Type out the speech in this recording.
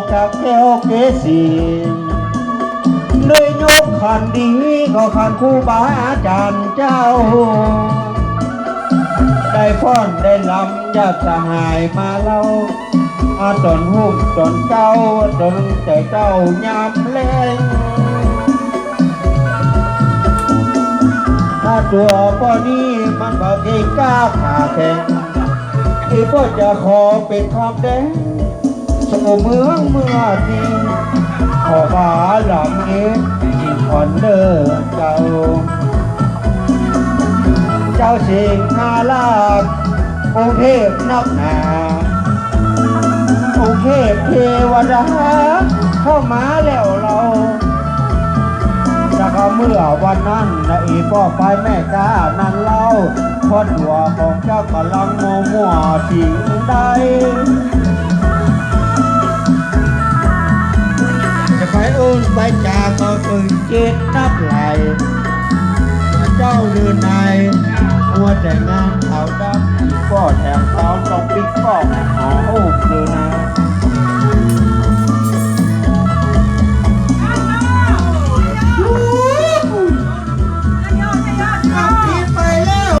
กแก้วเกสีเลยยกขันดีก็ขันครูบาอาจารย์เจ้า ได้ฟ้อนได้ลำญาติสหายมาเล่าอาตนหุ้มตนเจ้าตนแต่เจ้ายามแรงถ้าตัวป้อนี้มันบอกเองกล้าขาแข็งไอ้ป้อจะขอเป็นคำแดง สู่เมืองเมื่อทีขอบาหลังเอ็อีคอนเดอร์เจ้า เจ้าสิงหาลาบองค์เทพนักหนาองค์เทพเทวดาเข้ามาแล้วเราจากเมื่อวันนั้นนะอีพ่อไปแม่กานั่นเล่าพอตัวของเจ้ากำลังมัวมัวสิ่งใด ไปจากก็ฝึกจิตนับไหลเจ้าอยู่ในหัวแต่งานเขาดำก็แถมไป